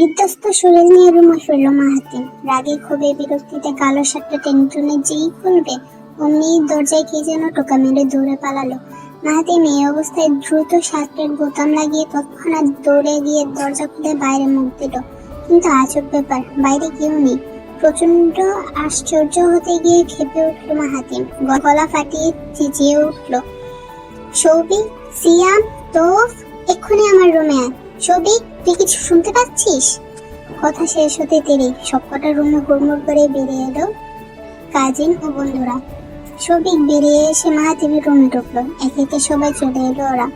বিধ্বস্ত শরীর নিয়ে রুমে ফিরল মাহাতি। রাগে ক্ষোভে বিরক্তিতে কালো শার্টটা টেনে টুনে যেই খুলবে, অমনি দরজায় কে যেন টোকা মেরে দৌড়ে পালালো। মাহাতি মেয়ে অবস্থায় দ্রুত শার্টের বোতাম লাগিয়ে তৎক্ষণাৎ দৌড়ে গিয়ে দরজা খুলে বাইরে মুখ দিল। কিন্তু আজব ব্যাপার, বাইরে কেউ নেই। প্রচণ্ড আশ্চর্য হতে গিয়ে খেপে উঠল মাহাতিম গলা ফাটিয়ে চেঁচিয়ে উঠল, সৌভিক, সিয়াম, তোফ, এক্ষুনি আমার রুমে আয়। সৌভিক তুই কিছু শুনতে পাচ্ছিস? কথা শেষ হতে দেরি, সবকটা রুমে হুড়মুড় করে বেরিয়ে এলো কাজিন ও বন্ধুরা। সৌভিক বেরিয়ে এসে মাহাতিমের রুমে ঢুকলো। একে একে সবাই চলে এলো ওরা।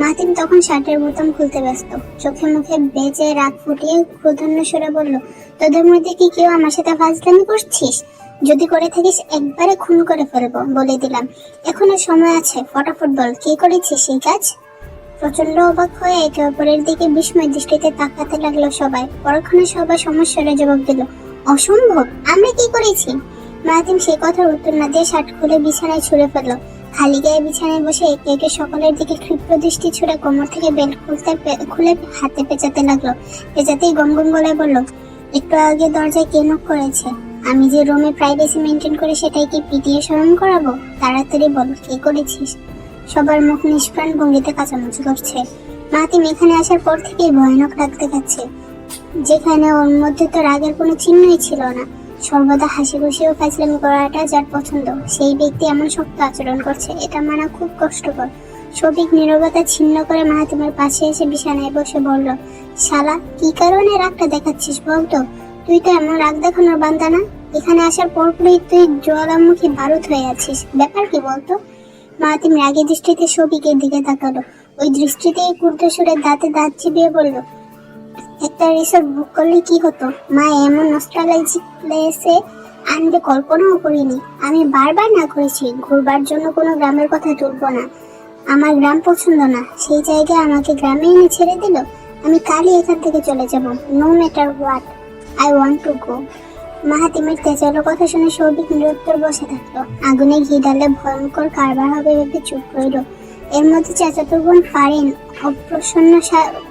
মাহাতিম তখন শার্টের বোতাম খুলতে ব্যস্ত। চোখে মুখে বেজে রাগ ফুটিয়ে ক্রোধান্য সরে বলল, তোদের মধ্যে কি কেউ আমার সাথে ফাজলামি করছিস? যদি করে থাকিস, একবারে খুন করে ফেলব, বলে দিলাম। এখনও সময় আছে, ফটাফট বল, কে করেছিস সেই কাজ? প্রচণ্ড অবাক হয়ে একে অপরের দিকে বিস্ময় দৃষ্টিতে তাকাতে লাগল সবাই। পরক্ষণে সবাই সমস্যার জবাব দিল, অসম্ভব, আমরা কি করেছি? মাহাতিম সেই কথার উত্তর না দিয়ে শার্ট খুলে বিছানায় ছুঁড়ে ফেলল। খালি গায়ে বিছানায় বসে একে একে সকলের দিকে ক্ষিপ্র দৃষ্টি ছুড়ে কোমর থেকে বেল্ট খুলতে খুলে হাতে পেঁচাতে লাগল। পেঁচাতেই গম গম গলায় বলল, একটু আগে দরজায় কে নক করেছে? আমি যে রুমে প্রাইভেসি মেনটেন করে সেটাই কি পিটিয়ে স্মরণ করাবো? তাড়াতাড়ি বল, কে করেছিস? সবার মুখ নিষ্প্রাণ ভঙ্গিতে কাচামুচি করছে। মাতিম এখানে আসার পর থেকেই ভয়ানক রাগ দেখাচ্ছে। যেখানে ওর মধ্যে তো রাগের কোনো চিহ্নই ছিল না। সর্বদা হাসি খুশি ও ফাজলামি করাটা যার পছন্দ, সেই ব্যক্তি এমন শক্ত আচরণ করছে, এটা মানা খুব কষ্টকর। সবিক নীরবতা ছিন্ন করে মাহাতিমের পাশে এসে বিছানায় বসে বলল, শালা, কি কারণে রাগটা দেখাচ্ছিস বলতো তুই তো এমন রাগ দেখানোর বান্দা না। এখানে আসার পরপরই তুই জ্বালামুখী বারুদ হয়ে আছিস। ব্যাপার কি বলতো? মাহাতিম রাগী দৃষ্টিতে সবিকের দিকে তাকালো। ওই দৃষ্টিতে কুর্দ সুরে দাঁতে দাঁত চিবিয়ে বলল, একটা রিসোর্ট বুক করলে কি হতো? মা, এমন নস্টালজিক প্লেসে আনবে কল্পনাও করিনি। আমি বারবার না করেছি, ঘুরবার জন্য কোনো গ্রামের কথা তুলবো না। আমার গ্রাম পছন্দ না, সেই জায়গায় আমাকে গ্রামে এনে ছেড়ে দিল? আমি কালই এখান থেকে চলে যাব। No matter what, I want to go. মাহাতিমের তেজালো কথা শুনে সৌভিক নিরুত্তর বসে থাকল। আগুনে ঘি ডালে ভয়ঙ্কর কারবার হবে ভেবে চুপ রইল। এর মধ্যে চাচাতো বোন ফারিন অপ্রসন্ন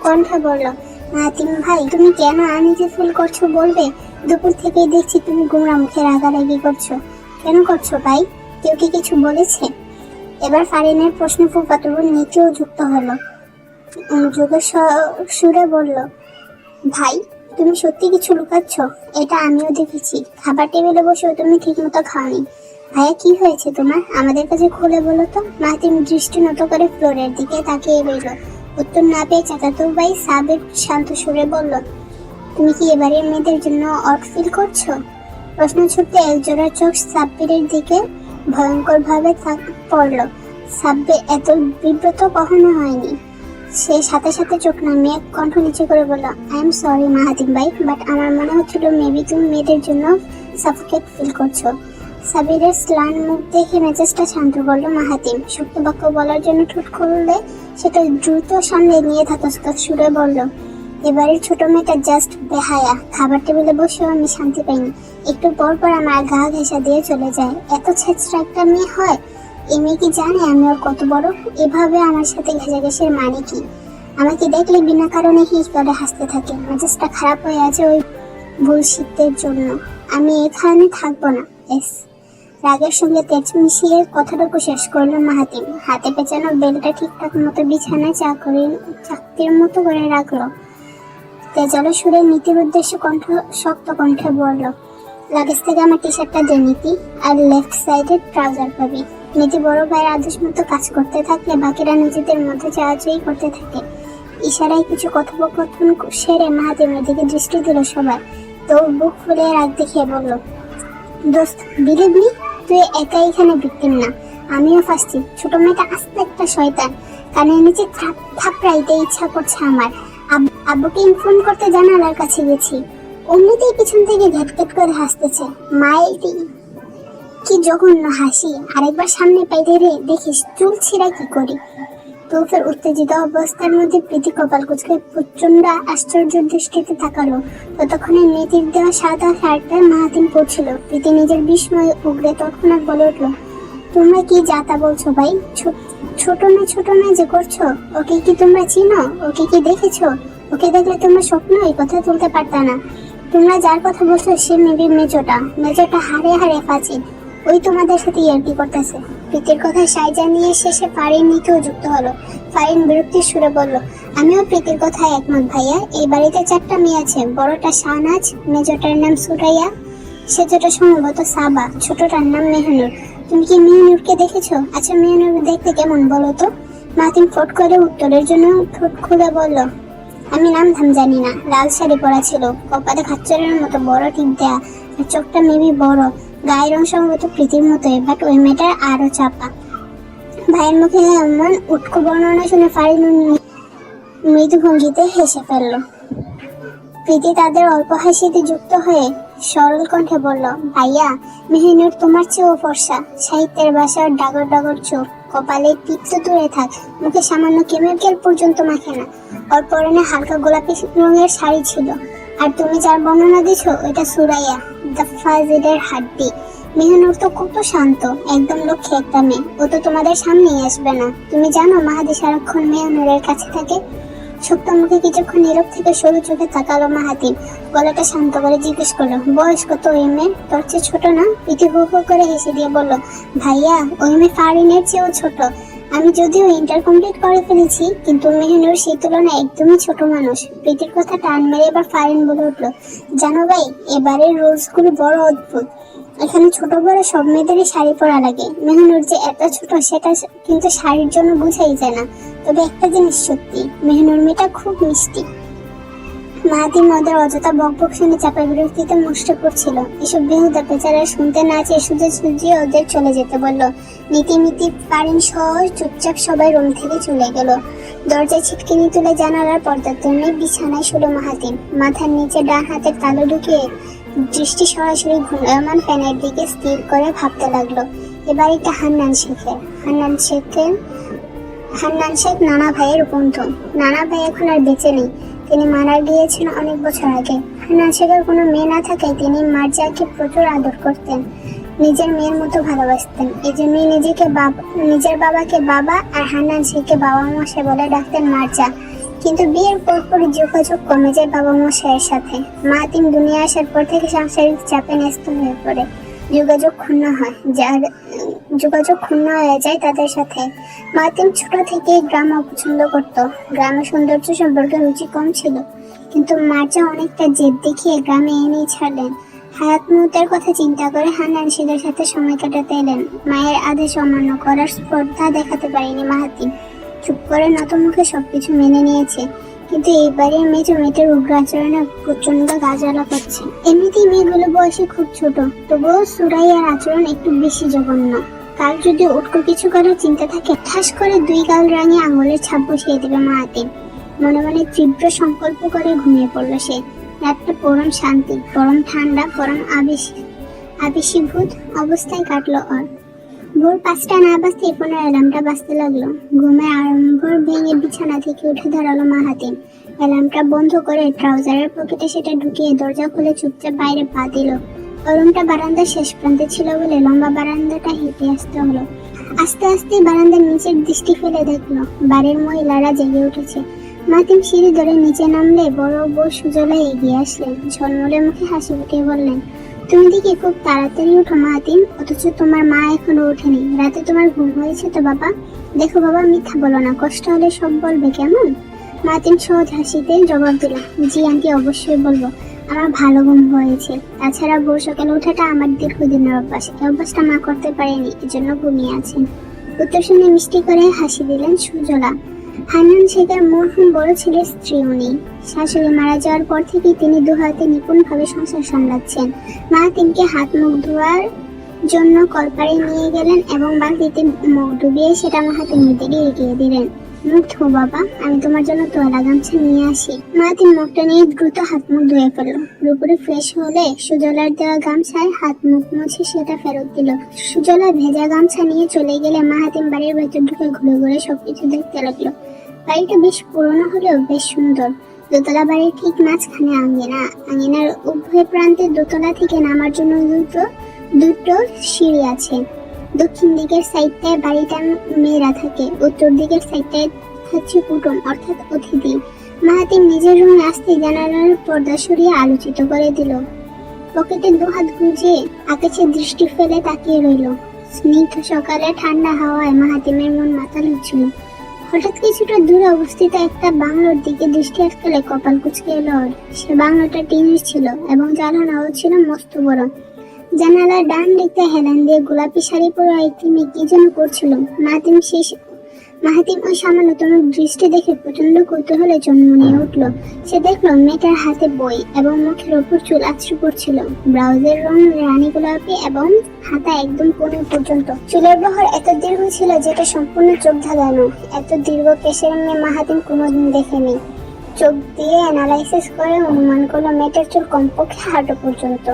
কণ্ঠে বলল মাহাতিম ভাই, তুমি কেন আনিজে ফুল করছ বলবে? দুপুর থেকেই দেখছি তুমি গুমরা মুখে রাগারাগি করছ। কেন করছ ভাই? কেউ কি কিছু বলেছে? এবার ফারিনের প্রশ্ন বোন নিচেও যুক্ত হলো। যোগের সুরে বলল, ভাই তুমি সত্যি কিছু লুকাচ্ছ? এটা আমিও দেখেছি। খাবার টেবিলে বসেও তুমি ঠিক মতো খাওনি। ভাইয়া, কি হয়েছে তোমার? আমাদের কাছে খুলে বলো তো। মাহিম দৃষ্টি নত করে ফ্লোরের দিকে তাকিয়ে রইল। উত্তর না পেয়ে চাচাতো ভাই সাবের শান্ত সুরে বলল, তুমি কি এবারে মেয়েদের জন্য অট ফিল করছ? প্রশ্ন ছুটতে একজোড়া চোখ সাব্বিরের দিকে ভয়ঙ্কর ভাবে পড়ল। সাব্বির এত বিব্রত কখনো হয়নি। সে সাথে সাথে চোখ নামিয়ে কণ্ঠ নিচে করে বলল আই এম সরি মাহাতিম ভাই বাট আমার মনে হচ্ছিল মেবি তুমি মেয়েদের জন্য সাফোকেট ফিল করছ। সাবিরের স্লান মুখ দেখে মেজাজটা শান্ত করল মাহাতিম শক্ত বাক্য বলার জন্য ঠোঁট খুললে সেটা দ্রুত সামনে নিয়ে ধাতস্থ সুরে বলল, এবারের ছোট মেয়েটা জাস্ট বেহায়া। খাবার টেবিলে বসেও আমি শান্তি পাইনি। একটু পর পর আমার গা ঘেঁষা দিয়ে চলে যায়। এত ছেঁচড়া একটা মেয়ে হয় এই মেয়ে কি জানে আমি ওর কত বড়? এভাবে আমার সাথে ঘেঁষাঘেঁষির মানে কি? আমাকে দেখলে বিনা কারণে হিস করে হাসতে থাকে। মেজাজটা খারাপ হয়ে আছে ওই বুলশিটের জন্য। আমি এখানে থাকব না, এস। রাগের সঙ্গে তেজ মিশিয়ে কথাটুকু শেষ করল মাহাতিম। হাতে পেঁচানো বেলটা ঠিকঠাক মতো বিছানায় চাকরি চাকরির মতো করে রাখল। তেজালো সুরে নীতির উদ্দেশ্যে কণ্ঠ শক্ত কণ্ঠে বলল, লাগেজ থেকে আমার টি শার্টটা দে নীতি, আর লেফট সাইডে ট্রাউজার পাবি। নীতি বড় ভাইয়ের আদেশ মতো কাজ করতে থাকলে বাকিরা নিজেদের মধ্যে চাওয়াচাই করতে থাকে। ইশারায় কিছু কথোপকথন সেরে মাহাতিমের দিকে দৃষ্টি দিল সবাই। তো বুক ফুলে রাগ দেখিয়ে বলল, দোস্ত বিলিভ মি তুই একা এখানে ভিকটিম না। আমিও ফাঁসছি। ছোট মেয়েটা আস্তে একটা শয়তান। কানের নিচে থাপ- থাপড়াইতে ইচ্ছা করছে আমার। আব- আব্বুকে ইনফর্ম করতে জানালার কাছে গেছি। অমনিতেই পিছন থেকে ঘেটঘেট করে হাসতেছে। মাইরি কি জঘন্য হাসি। আরেকবার সামনে পাইতে রে, দেখিস চুল ছিঁড়া কি করি। তোফের উত্তেজিত অবস্থার মধ্যে প্রীতি কপাল কুচকে প্রচণ্ড আশ্চর্য দৃষ্টিতে তাকালো। ততক্ষণে নেতির দেওয়া সাদা শার্টটা মাহাতিম পড়ছিল প্রীতি নিজের বিস্ময়ে উগরে তৎক্ষণাৎ বলে উঠল, তোমরা কি যাতা বলছো ভাই? ছোট না ছোট না যে করছ, ওকে কি তোমরা চিনো? ওকে কি দেখেছ? ওকে দেখলে তোমরা স্বপ্ন এই কথা তুলতে পারতা না। তোমরা যার কথা বলছো সে মেবি মেজোটা। মেজোটা হারে হারে ফাঁচি ওই তোমাদের সাথে ইয়ার্কি করতেছে। প্রীতির কথা সাইজা নিয়ে শেষে ফারিন নিতেও যুক্ত হলো। ফারিন বিরক্তির সুরে বলল, আমিও প্রীতির কথায় একমত ভাইয়া। এই বাড়িতে চারটা মেয়ে আছে। বড়টা শাহনাজ মেজোটার নাম সুরাইয়া সেজোটা সম্ভবত সাবা, ছোটটার নাম মেহনুর। তুমি কি মেহনুরকে দেখেছ? আচ্ছা মেহনুর দেখতে কেমন বলো তো? মাতিন ফোট করে উত্তরের জন্য ঠোঁট খুলে বলল, আমি নাম ধাম জানি না। লাল শাড়ি পরা ছিল। কপালে খাচ্চরের মতো বড় টিপ দেয়া। আর চোখটা মেবি বড়। গায়ের রং সম্ভবত প্রীতির মতোই বাট ওই মেয়েটার আরও চাপা। ভাইয়ের মুখে এমন উৎক বর্ণনা শুনে ফারিন মৃদু ভঙ্গিতে হেসে ফেলল। প্রীতি তাদের অল্প হাসিতে যুক্ত হয়ে সরল কণ্ঠে বলল, ভাইয়া, মেহিনুর তোমার চেয়েও ফর্সা। সাহিত্যের বাসার ডাগর ডাগর চোখ, কপালে টিপ তো দূরে থাক। মুখে সামান্য কেমিক্যাল পর্যন্ত মাখে না। ওর পরনে হালকা গোলাপি রঙের শাড়ি ছিল। আর তুমি যার বর্ণনা দিছো, ওইটা সুরাইয়া, দ্য ফাজিলের হাড্ডি। মেহনুর তো কত শান্ত, একদম লক্ষ্যে একটা মেয়ে। ও তো তোমাদের সামনেই আসবে না। তুমি জানো মাহাদি সারাক্ষণ মেহনুরের কাছে থাকে? সুপ্ত মুখে কিছুক্ষণ নীরব থেকে সরু চোখে তাকালো মাহাতিম গলাটা শান্ত করে জিজ্ঞেস করল বয়স কত ওই মেয়ে? তোর চেয়ে ছোট না? প্রীতি হু হু করে হেসে দিয়ে বলল, ভাইয়া, ওই মেয়ে ফারিনের চেয়েও ছোট। আমি যদিও ইন্টার কমপ্লিট করে ফেলেছি, কিন্তু মেহনুর সেই তুলনায় একদমই ছোট মানুষ। প্রীতির কথা টান মেরে এবার ফাইন বলে উঠল, জানো ভাই, এবারের রুলসগুলো বড় অদ্ভুত। এখানে ছোট বড় সব মেয়েদেরই শাড়ি পরা লাগে। মেহনুর যে এত ছোট, সেটা কিন্তু শাড়ির জন্য বোঝাই যায় না। তবে একটা জিনিস সত্যি, মেহনুর মেয়েটা খুব মিষ্টি। মাহাতির মদের অযথা বকবক শুনে চাপা বিরক্তিতে মুষ্ট করছিল। এসব বেহুদা বেচারা শুনতে না চেয়ে সুজে সুজিয়ে ওদের চলে যেতে বলল। নীতিমিতি পারেন সহ চুপচাপ সবাই রুম থেকে চলে গেল। দরজায় ছিটকিনি তুলে জানালার পর্দার জন্য বিছানায় শুলো মাহাতিম মাথার নিচে ডান হাতের তালু ঢুকিয়ে দৃষ্টি সরাসরি ঘূর্ণায়মান ফ্যানের দিকে স্থির করে ভাবতে লাগল। এবার এটা হান্নান শেখের। হান্নান শেখের হান্নান শেখ নানা ভাইয়ের বন্ধু। নানা ভাই এখন আর বেঁচে নেই। তিনি মারা গিয়েছেন অনেক বছর আগে। হান্নান শেখের কোনো মেয়ে না থাকায় তিনি মার্জাকে প্রচুর আদর করতেন, নিজের মেয়ের মতো ভালোবাসতেন। এই জন্যই নিজেকে বাবা নিজের বাবাকে বাবা আর হান্নান শেখকে বাবা মশাই বলে ডাকতেন মার্জা। কিন্তু বিয়ের পর পর যোগাযোগ কমে যায় বাবা মশাইয়ের সাথে। মা তিন দুনিয়া আসার পর থেকে সাংসারিক চাপে ন্যস্ত হয়ে পড়ে। যোগাযোগ ক্ষুণ্ণ হয়, যার, যোগাযোগ ক্ষুণ্ণ হয়ে যায় তাদের সাথে। মাতিম ছোট থেকে গ্রাম অপছন্দ করত। গ্রামের সৌন্দর্য সম্পর্কে রুচি কম ছিল, কিন্তু মার্জা অনেকটা জেদ দেখিয়ে গ্রামে এনেই ছাড়লেন। হায়াত মুহূর্তের কথা চিন্তা করে হান্নান শিলের সাথে সময় কাটাতে এলেন। মায়ের আদেশ অমান্য করার স্পর্ধা দেখাতে পারেনি মাহাতিম চুপ করে নত মুখে সবকিছু মেনে নিয়েছে। কিন্তু এইবারে মেজ মেয়েটার উগ্র আচরণে প্রচণ্ড গাজালা পাচ্ছে এমনিতেই মেয়েগুলো বয়সে খুব ছোট, তবুও সুরাইয়ার আচরণ একটু বেশি জঘন্য। কাল যদি উটকো কিছু করার চিন্তা থাকে, ঠাস করে দুই গাল রাঙে আঙুলের ছাপ বসিয়ে দেবে মাহাতিম মনে মনে তীব্র সংকল্প করে ঘুমিয়ে পড়ল সে। রাতটা পরম শান্তি, পরম ঠান্ডা, পরম আবেশ আবেশীভূত অবস্থায় কাটলো ওর। ভোর পাঁচটা না বাজতে ফোনের অ্যালার্মটা বাজতে লাগল। ঘুমের আরম্ভ ভেঙে বিছানা থেকে উঠে দাঁড়াল মাহাতিন। অ্যালার্মটা বন্ধ করে ট্রাউজারের পকেটে সেটা ঢুকিয়ে দরজা খুলে চুপচাপ বাইরে পা দিল। রুমটা বারান্দার শেষ প্রান্তে ছিল বলে লম্বা বারান্দাটা হেঁটে আসতে হলো। আস্তে আস্তে বারান্দার নিচের দৃষ্টি ফেলে দেখল, বাড়ির মহিলারা জেগে উঠেছে। মাতিম সিঁড়ি ধরে নিচে নামলে বড় বউ সুজলা এগিয়ে আসলেন। ঝলমলে মুখে হাসি ফুটিয়ে বললেন তুমি দেখি খুব তাড়াতাড়ি উঠো মাতিম অথচ তোমার মা এখনও ওঠেনি। রাতে তোমার ঘুম হয়েছে তো বাবা? দেখো বাবা, মিথ্যা বলো না, কষ্ট হলে সব বলবে কেমন? মাতিম সহজ হাসিতে জবাব দিল, জি আন্টি, অবশ্যই বলব। আমার ভালো ঘুম হয়েছে। তাছাড়া ভোর সকালে ওঠাটা আমার দীর্ঘদিনের অভ্যাস। এই অভ্যাসটা মা করতে পারেনি, এজন্য ঘুমিয়ে আছেন। উত্তর শুনে মিষ্টি করে হাসি দিলেন সুজলা। হান্নান শেখের মরহুম বড় ছেলের স্ত্রী উনি শাশুড়ি মারা যাওয়ার পর থেকেই তিনি দু হাতে নিপুণভাবে সংসার সামলাচ্ছেন। মা তিনকে হাত মুখ ধোয়ার জন্য কলপারে নিয়ে গেলেন এবং বালতিতে মুখ ডুবিয়ে সেটা দিকে এগিয়ে দিলেন। মুখ ধো বাবা, আমি তোমার জন্য তোয়ালা গামছা নিয়ে আসি। মা তিন মুখটা নিয়ে দ্রুত হাত মুখ ধুয়ে ফেলল পুরোপুরি ফ্রেশ হলে সুজলার দেওয়া গামছায় হাত মুখ মুছে সেটা ফেরত দিল। সুজলা ভেজা গামছা নিয়ে চলে গেলে মাহাতিম বাড়ির ভেতর ঢুকে ঘুরে ঘুরে সবকিছু দেখতে লাগল। বাড়িটা বেশ পুরনো হলেও বেশ সুন্দর। দোতলা বাড়ির ঠিক মাঝখানে আঙ্গিনা আঙ্গিনার উভয় প্রান্তে দোতলা থেকে নামার জন্য দুটো দুটো সিঁড়ি আছে। দক্ষিণ দিকের সাইডটায় বাড়িটা মেয়েরা থাকে, উত্তর দিকের সাইডটায় থাকছে কুটুম, অর্থাৎ অতিথি। মাহাতিম নিজের রুমে আসতে জানালার পর্দা সরিয়ে আলোচিত করে দিল। পকেটে দুহাত গুঁজে আকাশে দৃষ্টি ফেলে তাকিয়ে রইল। স্নিগ্ধ সকালে ঠান্ডা হাওয়ায় মাহাতিমের মন মাতাল হচ্ছিল হঠাৎ কিছুটা দূরে অবস্থিত একটা বাংলোর দিকে দৃষ্টি আটকালে কপাল কুচকে এলো সে বাংলোটা টিনের ছিল এবং জানালাও ছিল মস্ত বড় জানালার ডান দিকটা হেলান দিয়ে গোলাপি শাড়ি পরা একটি মেয়ে কি যেন করছিল। মাহাতিম শেষ মাহাতিম ওই সামান্যতম দৃষ্টি দেখে প্রচণ্ড কৌতূহলে জন্ম নিয়ে উঠল। সে দেখল মেয়েটার হাতে বই এবং মুখের ওপর চুল আছড়ে পড়ছিল। ব্লাউজের রং রানী গোলাপি এবং হাতা একদম কোণে পর্যন্ত। চুলের বহর এত দীর্ঘ ছিল যেটা সম্পূর্ণ চোখ ধাঁধানো। এত দীর্ঘ কেশের মেয়ে মাহাতিম কোনোদিন দেখেনি। চোখ দিয়ে অ্যানালাইসিস করে অনুমান করল মেয়েটার চুল কমপক্ষে হাঁটু পর্যন্ত।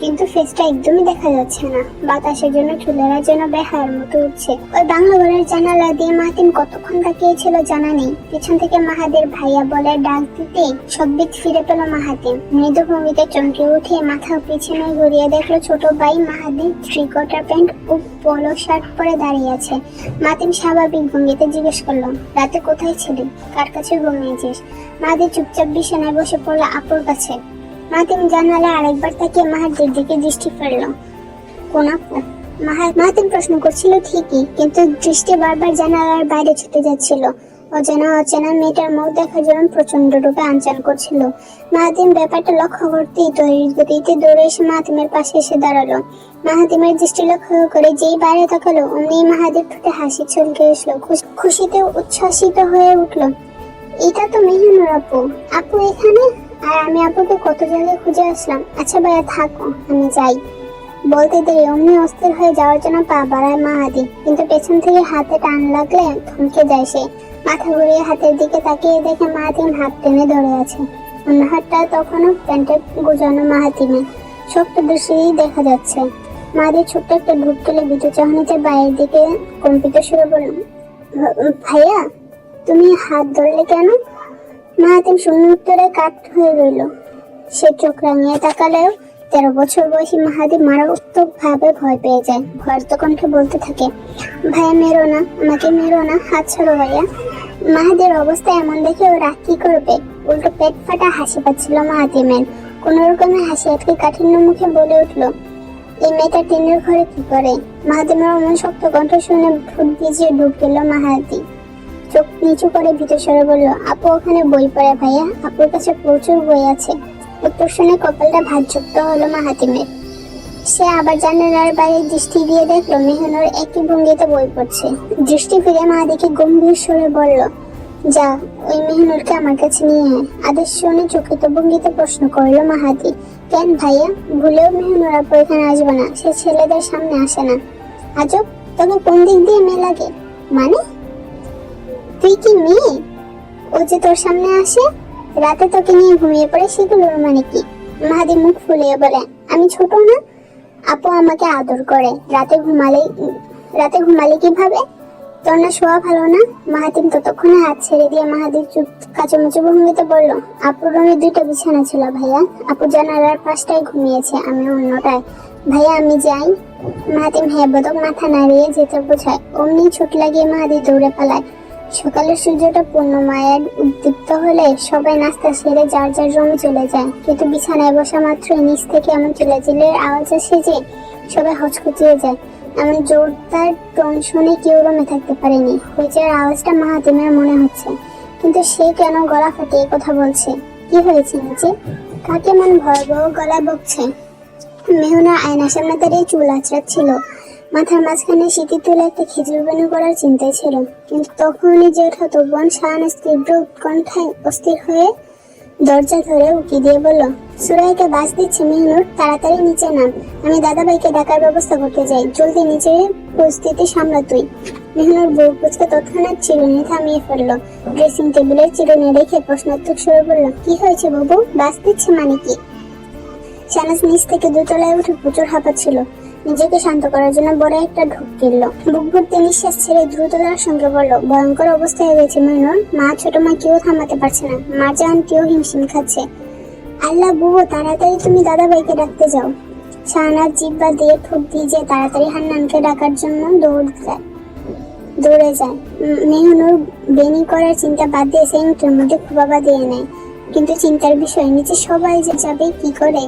কিন্তু ফেসটা একদমই দেখা যাচ্ছে না। বাতাসের জন্য চুলেরা যেন বেহার মতো উঠছে। ওই বাংলা ঘরের জানালা দিয়ে মাহাতিম কতক্ষণ তাকিয়েছিল জানা নেই। পিছন থেকে মাহাদের ভাইয়া বলে ডাক দিতে সব্বিত ফিরে পেল মাহাতিম। মৃদু ভঙ্গিতে চমকে উঠে মাথা পিছনে ঘুরিয়ে দেখল ছোট ভাই মাহাদি থ্রি প্যান্ট ও পলো শার্ট পরে দাঁড়িয়ে আছে। মাতিম স্বাভাবিক ভঙ্গিতে জিজ্ঞেস করল, রাতে কোথায় ছিলি? কার কাছে ঘুমিয়েছিস? মাহাদি চুপচাপ বিছানায় বসে পড়ল আপুর কাছে। মাতিম জানালে আরেকবার তাকে মাহাদের দিকে দৃষ্টি ফেলল। কোন মাহাতিম প্রশ্ন করছিল ঠিকই, কিন্তু দৃষ্টি বারবার জানালার বাইরে ছুটে যাচ্ছিল। অজানা অচেনা মেয়েটার মুখ দেখার জন্য প্রচণ্ড রূপে আনচান করছিল। মাহাতিম ব্যাপারটা লক্ষ্য করতেই তৈরির গতিতে দৌড়ে এসে মাহাতিমের পাশে এসে দাঁড়াল। মাহাতিমের দৃষ্টি লক্ষ্য করে যেই বাইরে তাকালো, অমনি মাহাদের ঠোঁটে হাসি চলকে এসলো খুশিতে উচ্ছ্বাসিত হয়ে উঠল। এটা তো মেহনুর আপু। আপু এখানে? আর আমি আপুকে কত জায়গায় খুঁজে আসলাম। আচ্ছা ভাইয়া, থাকো, আমি যাই। বলতে দেরি, অমনি অস্থির হয়ে যাওয়ার জন্য পা বাড়ায় মা মাহাদি। কিন্তু পেছন থেকে হাতে টান লাগলে থমকে যায় সে। মাথা ঘুরিয়ে হাতের দিকে তাকিয়ে দেখে মা মাহাতিম হাত টেনে ধরে আছে। অন্য হাতটা তখনও প্যান্টে গুজানো মাহাতিমে শক্ত দৃশ্যই দেখা যাচ্ছে। মাহাদি ছোট্ট একটা ঢুক তুলে বিদ্যুৎ চাহনিতে বাইরের দিকে কম্পিত সুরে বলল ভাইয়া, তুমি হাত ধরলে কেন? মাহাতিম শূন্য উত্তরে কাঠ হয়ে রইল। সে চোখ রাঙিয়ে তাকালেও তেরো বছর বয়সী মাহাদি মারাত্মক ভাবে ভয় পেয়ে যায়। ভয়ার্ত কণ্ঠে বলতে থাকে, ভাইয়া, মেরো না, আমাকে মেরো না, হাত ছাড়ো ভাইয়া। মাহাদের অবস্থা এমন দেখে ও রাগ কি করবে? উল্টো পেট ফাটা হাসি পাচ্ছিল মাহাতিমের কোন রকমের হাসি আটকে কাঠিন্য মুখে বলে উঠল, এই মেয়েটা টিনের ঘরে কি করে? মাহাতিমের অমন শক্ত কণ্ঠ শুনে ভূত ভিজিয়ে ঢুক গেল মাহাতি চোখ নিচু করে ভিতর সরে বলল, আপু, ওখানে বই পড়ে ভাইয়া। আপুর কাছে প্রচুর বই আছে। উত্তর শুনে কপালটা ভাত ভাতযুক্ত হলো মাহাতিমের। সে আবার জানালার বাইরে দৃষ্টি দিয়ে দেখল মেহনুর একই ভঙ্গিতে বই পড়ছে। দৃষ্টি ফিরে মাহাদিকে গম্ভীর স্বরে বলল, যা, ওই মেহনুরকে আমার কাছে নিয়ে আয়। আদেশ শুনে চকিত ভঙ্গিতে প্রশ্ন করল মাহাদি কেন ভাইয়া? ভুলেও মেহনুর আপু এখানে আসবে না। সে ছেলেদের সামনে আসে না। আজব তোকে কোন দিক দিয়ে মেয়ে লাগে মানে তুই কি মেয়ে? ও যে তোর সামনে আসে, রাতে তোকে নিয়ে ঘুমিয়ে পড়ে সেগুলোর মানে কি? মাহাদি মুখ ফুলিয়ে বলে, আমি ছোট না, আপু আমাকে আদর করে। রাতে ঘুমালে রাতে ঘুমালে কীভাবে? তোর না শোয়া ভালো না? মাহাতিম ততক্ষণে হাত ছেড়ে দিয়ে মাহাদির চুপ কাচুমুচু ভঙ্গিতে বলল, আপুর রুমে দুইটা বিছানা ছিল ভাইয়া। আপু জানালার পাশটায় ঘুমিয়েছে, আমি অন্যটায়। ভাইয়া, আমি যাই। মাহাতিম হ্যাঁ বোধক মাথা নাড়িয়ে যেতে বোঝায়। অমনি ছুট লাগিয়ে মাহাদি দৌড়ে পালায়। সকালের সূর্যটা পূর্ণমায়ের উদ্দীপ্ত হলে সবাই নাস্তা সেরে যার যার রুমে চলে যায়। কিন্তু বিছানায় বসা মাত্র নিচ থেকে এমন চিল্লাচিল্লের আওয়াজ আসে যে সবাই হচকুচিয়ে যায়। এমন জোরদার টোন শুনে কেউ রুমে থাকতে পারেনি। হইচের আওয়াজটা মাহাতিমের মনে হচ্ছে। কিন্তু সে কেন গলা ফাটিয়ে কথা বলছে? কি হয়েছে নিচে কাকে মন ভয়াবহ গলায় বকছে? মেহুনা আয়নার সামনে দাঁড়িয়ে চুল আঁচড়াচ্ছিল। মাথার মাঝখানে শীতি তুলে একটা খেজুর বেনু করার চিন্তায় ছিল। কিন্তু তখনই যে ওঠা বোন শাহানাজ তীব্র উৎকণ্ঠায় অস্থির হয়ে দরজা ধরে উকি দিয়ে বলল, সুরাইকে বাস দিচ্ছে মেহনুর, তাড়াতাড়ি নিচে নাম। আমি দাদাভাইকে ডাকার ব্যবস্থা করতে যাই। জলদি নিচে পরিস্থিতি সামলা তুই। মেহনুর বউ পুচকে তৎক্ষণাৎ চিরুনি থামিয়ে ফেলল। ড্রেসিং টেবিলের চিরুনি রেখে প্রশ্নাত্মক সুরে বলল, কি হয়েছে বাবু? বাস দিচ্ছে মানে কি? শানাজ নিচ থেকে দুতলায় উঠে প্রচুর হাঁপাচ্ছিল। নিজেকে শান্ত করার জন্য বড় একটা ঢুক গেল বুক ভর্তি নিঃশ্বাস ছেড়ে দ্রুততার সঙ্গে বলল, ভয়ঙ্কর অবস্থায় হয়েছে মইনুর মা, ছোট মা কেউ থামাতে পারছে না। মা জান কেউ হিমশিম খাচ্ছে। আল্লাহ, বুবো, তাড়াতাড়ি তুমি দাদা ভাইকে ডাকতে যাও। শাহনাজ জিব্বা দিয়ে ঠোক দিয়ে যে তাড়াতাড়ি হান্নানকে ডাকার জন্য দৌড় দেয়। দৌড়ে যায়। মেহনুর বেনি করার চিন্তা বাদ দিয়ে সেন্টের মধ্যে খোবাবা দিয়ে নেয়। কিন্তু চিন্তার বিষয়, নিচে সবাই যে যাবে, কি করে?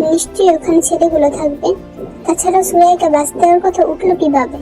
নিশ্চয়ই ওখানে ছেলেগুলো থাকবে। তাছাড়া সুরাইকে বাঁচতে দেওয়ার কথা উঠল কীভাবে?